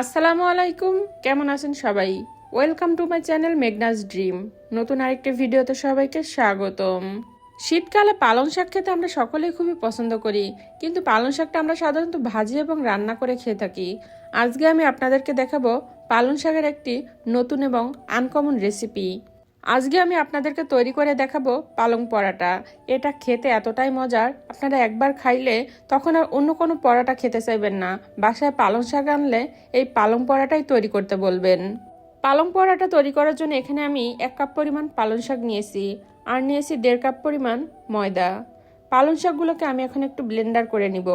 আসসালামু আলাইকুম, কেমন আছেন সবাই? Welcome to my channel Meghna's dream নতুন আরেকটি ভিডিওতে সবাইকে স্বাগতম। শীতকালে পালং শাক খেতে আমরা সকলেই খুবই পছন্দ করি, কিন্তু পালং শাকটা আমরা সাধারণত ভাজি এবং রান্না করে খেয়ে থাকি। আজকে আমি আপনাদেরকে দেখাবো পালং শাকের একটি নতুন এবং আনকমন রেসিপি আজকে আমি আপনাদেরকে তৈরি করে দেখাবো পালং পরাটা। এটা খেতে এতটাই মজার, আপনারা একবার খাইলে তখন আর অন্য কোনো পরাটা খেতে চাইবেন না। বাসায় পালং শাক আনলে এই পালং পরাটাই তৈরি করতে বলবেন। পালং পরাটা তৈরি করার জন্য এখানে আমি এক কাপ পরিমাণ পালং শাক নিয়েছি আর নিয়েছি দেড় কাপ পরিমাণ ময়দা। পালং শাকগুলোকে আমি এখন একটু ব্লেন্ডার করে নিব।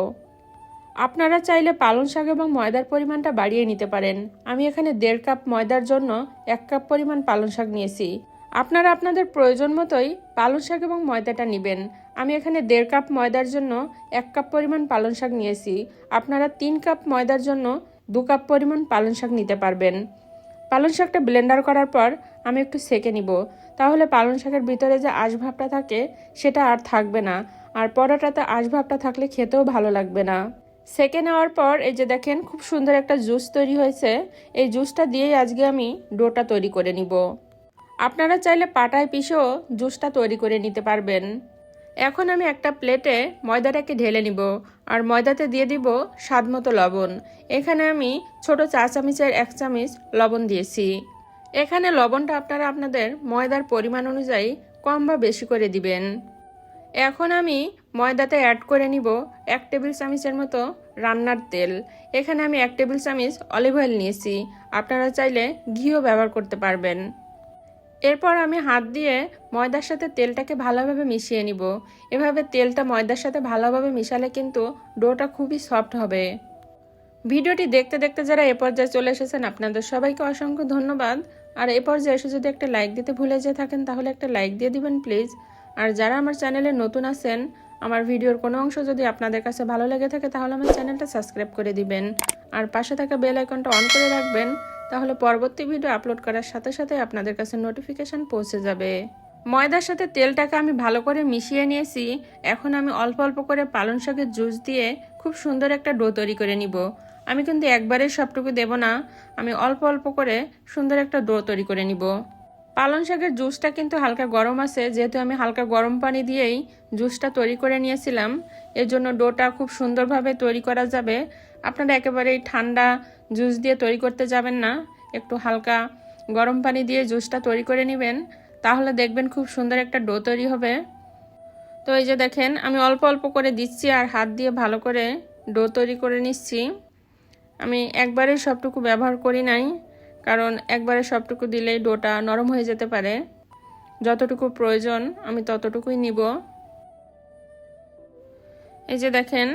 আপনারা চাইলে পালং শাক এবং ময়দার পরিমাণটা বাড়িয়ে নিতে পারেন। আমি এখানে দেড় কাপ ময়দার জন্য এক কাপ পরিমাণ পালং শাক নিয়েছি। আপনারা আপনাদের প্রয়োজন মতোই পালং শাক এবং ময়দাটা নেবেন। আমি এখানে দেড় কাপ ময়দার জন্য এক কাপ পরিমাণ পালং শাক নিয়েছি। আপনারা তিন কাপ ময়দার জন্য দু কাপ পরিমাণ পালং শাক নিতে পারবেন। পালং শাকটা ব্লেন্ডার করার পর আমি একটু সেকে নিব। তাহলে পালং শাকের ভিতরে যে আঁশভাবটা থাকে, সেটা আর থাকবে না। আর পরোটাতে আঁশভাবটা থাকলে খেতেও ভালো লাগবে না। সেকে নেওয়ার পর এই যে দেখেন, খুব সুন্দর একটা জুস তৈরি হয়েছে। এই জুসটা দিয়েই আজকে আমি ডোটা তৈরি করে নিব। আপনারা চাইলে পাটায় পিষেও জুসটা তৈরি করে নিতে পারবেন। এখন আমি একটা প্লেটে ময়দাটাকে ঢেলে নিব আর ময়দাতে দিয়ে দিব স্বাদ মতো লবণ। এখানে আমি ছোট চা চামচের এক চামচ লবণ দিয়েছি। এখানে লবণটা আপনারা আপনাদের ময়দার পরিমাণ অনুযায়ী কম বা বেশি করে দিবেন। এখন আমি ময়দাতে অ্যাড করে নিব এক টেবিল চামচের মতো রান্নার তেল। এখানে আমি এক টেবিল চামচ অলিভ অয়েল নিয়েছি। আপনারা চাইলে ঘিও ব্যবহার করতে পারবেন। এরপর আমি হাত দিয়ে ময়দার সাথে তেলটাকে ভালোভাবে মিশিয়ে নিব। এভাবে তেলটা ময়দার সাথে ভালোভাবে মিশালে কিন্তু ডোটা খুবই সফট হবে। ভিডিওটি দেখতে দেখতে যারা এ পর্যায়ে চলে এসেছেন, আপনাদের সবাইকে অসংখ্য ধন্যবাদ। আর এ পর্যায়ে এসে যদি একটা লাইক দিতে ভুলে যেয়ে থাকেন, তাহলে একটা লাইক দিয়ে দিবেন, প্লিজ। আর যারা আমার চ্যানেলে নতুন আছেন, আমার ভিডিওর কোনো অংশ যদি আপনাদের কাছে ভালো লেগে থাকে, তাহলে আমার চ্যানেলটা সাবস্ক্রাইব করে দিবেন। আর পাশে থাকা বেল আইকনটা অন করে রাখবেন তাহলে পরবর্তী ভিডিও আপলোড করার সাথে সাথে আপনাদের কাছে নোটিফিকেশান পৌঁছে যাবে। ময়দার সাথে তেলটাকে আমি ভালো করে মিশিয়ে নিয়েছি। এখন আমি অল্প অল্প করে পালং শাকের জুস দিয়ে খুব সুন্দর একটা ডো তৈরি করে নিব। আমি কিন্তু একবারে সবটুকু দেব না। আমি অল্প অল্প করে সুন্দর একটা ডো তৈরি করে নিব। পালং শাকের জুসটা কিন্তু হালকা গরম আছে। যেহেতু আমি হালকা গরম পানি দিয়েই জুসটা তৈরি করে নিয়েছিলাম এর জন্য ডোটা খুব সুন্দরভাবে তৈরি করা যাবে। আপনারা একেবারেই ঠান্ডা জুস দিয়ে তৈরি করতে যাবেন না, একটু হালকা গরম পানি দিয়ে জুসটা তৈরি করে নেবেন, তাহলে দেখবেন খুব সুন্দর একটা ডো তৈরি হবে। তো এই যে দেখেন, আমি অল্প অল্প করে দিচ্ছি আর হাত দিয়ে ভালো করে ডো তৈরি করে নিচ্ছি। আমি একবারে সবটুকু ব্যবহার করি নাই। কারণ একবারে সবটুকু দিলেই ডোটা নরম হয়ে যেতে পারে। যতটুকু প্রয়োজন আমি ততটুকুই নিব। এই যে দেখেন,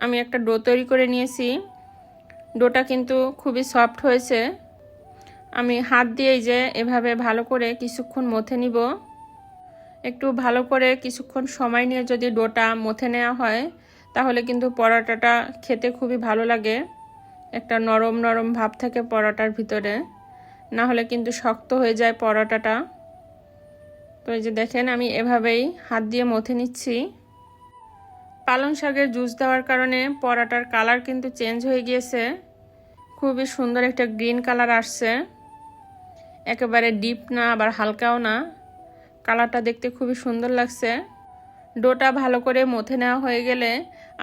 আমি একটা ডো তৈরি করে নিয়েছি। ডোটা কিন্তু খুবই সফট হয়েছে। আমি হাত দিয়েই যে এভাবে ভালো করে কিছুক্ষণ মথে নিব। একটু ভালো করে কিছুক্ষণ সময় নিয়ে যদি ডোটা মথে নেওয়া হয়, তাহলে কিন্তু পরোটাটা খেতে খুবই ভালো লাগে। একটা নরম নরম ভাব থাকে পরোটার ভিতরে। না হলে কিন্তু শক্ত হয়ে যায় পরোটাটা। তো এই যে দেখেন, আমি এভাবেই হাত দিয়ে মথে নিচ্ছি। পালং শাকের জুস দেওয়ার কারণে পরাটার কালার কিন্তু চেঞ্জ হয়ে গিয়েছে। খুবই সুন্দর একটা গ্রিন কালার আসছে। একেবারে ডিপ না, আবার হালকাও না। কালারটা দেখতে খুবই সুন্দর লাগছে। ডোটা ভালো করে মথে নেওয়া হয়ে গেলে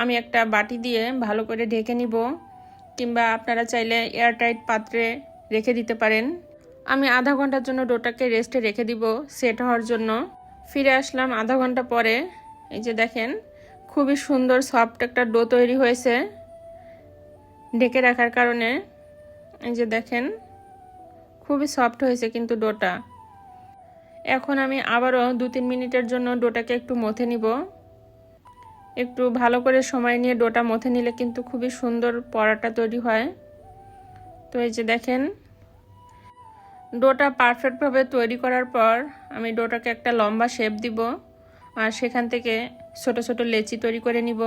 আমি একটা বাটি দিয়ে ভালো করে ঢেকে নিব। কিংবা আপনারা চাইলে এয়ারটাইট পাত্রে রেখে দিতে পারেন। আমি আধা ঘণ্টার জন্য ডোটাকে রেস্টে রেখে দিব সেট হওয়ার জন্য। ফিরে আসলাম আধা ঘণ্টা পরে। এই যে দেখেন, খুবই সুন্দর, সফট একটা ডো তৈরি হয়েছে ঢেকে রাখার কারণে। এই যে দেখেন, খুবই সফট হয়েছে কিন্তু ডোটা। এখন আমি আবারও দু তিন মিনিটের জন্য ডোটাকে একটু মথে নিব। একটু ভালো করে সময় নিয়ে ডোটা মথে নিলে কিন্তু খুবই সুন্দর পরাটা তৈরি হয়। তো এই যে দেখেন, ডোটা পারফেক্টভাবে তৈরি করার পর আমি ডোটাকে একটা লম্বা শেপ দিব আর সেখান থেকে ছোট ছোট লেচি তৈরি করে নিব।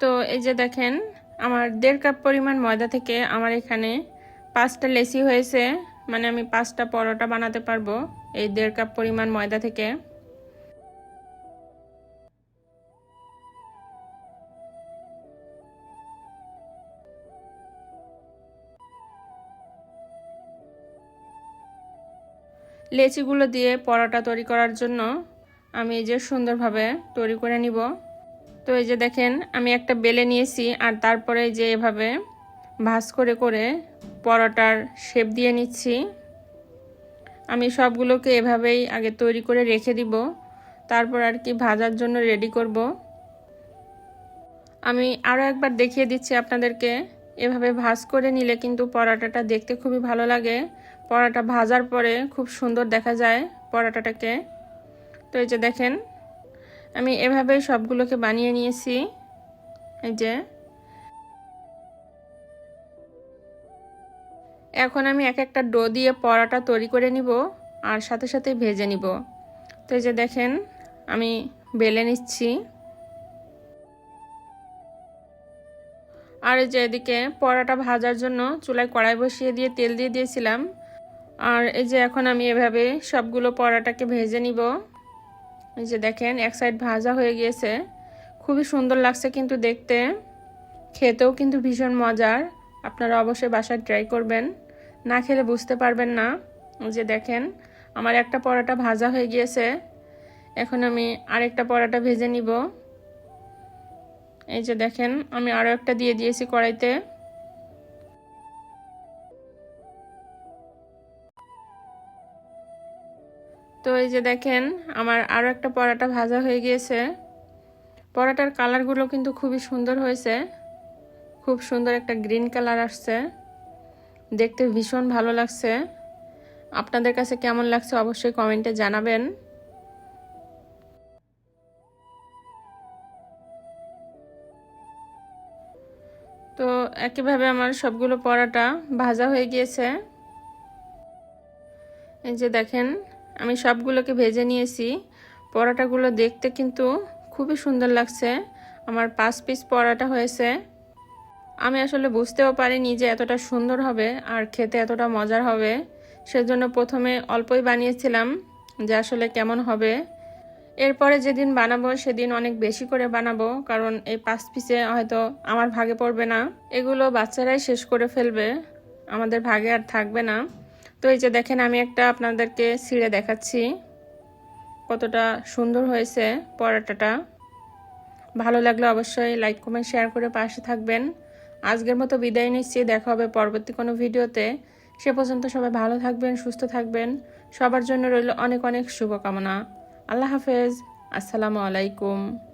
তো এই যে দেখেন, আমার দেড় কাপ পরিমাণ ময়দা থেকে আমার এখানে পাঁচটা লেচি হয়েছে। মানে আমি পাঁচটা পরোটা বানাতে পারব। এই দেড় কাপ পরিমাণ ময়দা থেকে। লেচিগুলো দিয়ে পরোটা তৈরি করার জন্য আমি এই যে সুন্দরভাবে তৈরি করে নিব। তো এই যে দেখেন, আমি একটা বেলে নিয়েছি আর তারপরে যে এভাবে ভাজ করে করে পরোটার শেপ দিয়ে নিচ্ছি। আমি সবগুলোকে এভাবেই আগে তৈরি করে রেখে দিব। তারপর আর কি ভাজার জন্য রেডি করব। আমি আরও একবার দেখিয়ে দিচ্ছি আপনাদেরকে। এভাবে ভাজ করে নিলে কিন্তু পরোটাটা দেখতে খুবই ভালো লাগে। পরোটা ভাজার পরে খুব সুন্দর দেখা যায় পরোটাটাকে। তো এই যে দেখেন, আমি এভাবেই সবগুলোকে বানিয়ে নিয়েছি। এই যে এখন আমি এক একটা ডো দিয়ে পরোটা তৈরি করে নিব আর সাথে সাথে ভেজে নিব। তো এই যে দেখেন, আমি বেলে নিচ্ছি। আর এই যে এদিকে পরোটা ভাজার জন্য চুলায় কড়াই বসিয়ে দিয়ে তেল দিয়ে দিয়েছিলাম। আর এই যে এখন আমি এভাবে সবগুলো পরোটাকে ভেজে নিব। এই যে দেখেন, এক সাইড ভাজা হয়ে গিয়েছে। খুবই সুন্দর লাগছে কিন্তু দেখতে। খেতেও কিন্তু ভীষণ মজার। আপনারা অবশ্যই বাসায় ট্রাই করবেন। না খেলে বুঝতে পারবেন না। যে দেখেন, আমার একটা পরোটা ভাজা হয়ে গিয়েছে। এখন আমি আরেকটা পরোটা ভেজে নিব। এই যে দেখেন, আমি আরও একটা দিয়ে দিয়েছি কড়াইতে। তো এই যে দেখেন, আমার আরও একটা পরোটা ভাজা হয়ে গিয়েছে। পরোটার কালারগুলো কিন্তু খুবই সুন্দর হয়েছে। খুব সুন্দর একটা গ্রিন কালার আসছে। দেখতে ভীষণ ভালো লাগছে। আপনাদের কাছে কেমন লাগছে অবশ্যই কমেন্টে জানাবেন। তো একইভাবে আমার সবগুলো পরোটা ভাজা হয়ে গিয়েছে। এই যে দেখেন, আমি সবগুলোকে ভেজে নিয়েছি। পরোটাগুলো দেখতে কিন্তু খুবই সুন্দর লাগছে। আমার পাঁচ পিস পরোটা হয়েছে। আমি আসলে বুঝতেও পারিনি যে এতটা সুন্দর হবে আর খেতে এতটা মজার হবে। সেজন্য প্রথমে অল্পই বানিয়েছিলাম যে আসলে কেমন হবে। এরপরে যেদিন বানাবো সেদিন অনেক বেশি করে বানাবো, কারণ এই পাঁচ পিসে হয়তো আমার ভাগে পড়বে না। এগুলো বাচ্চারাই শেষ করে ফেলবে, আমাদের ভাগে আর থাকবে না। তো এই যে দেখেন, আমি একটা আপনাদেরকে ছিঁড়ে দেখাচ্ছি। কতটা সুন্দর হয়েছে পরোটাটা। ভালো লাগলে অবশ্যই লাইক কমেন্ট শেয়ার করে পাশে থাকবেন। আজকের মতো বিদায় নিচ্ছি। দেখা হবে পরবর্তী কোনো ভিডিওতে। সে পর্যন্ত সবাই ভালো থাকবেন, সুস্থ থাকবেন। সবার জন্য রইল অনেক অনেক শুভকামনা। আল্লাহ হাফেজ। আসসালামু আলাইকুম।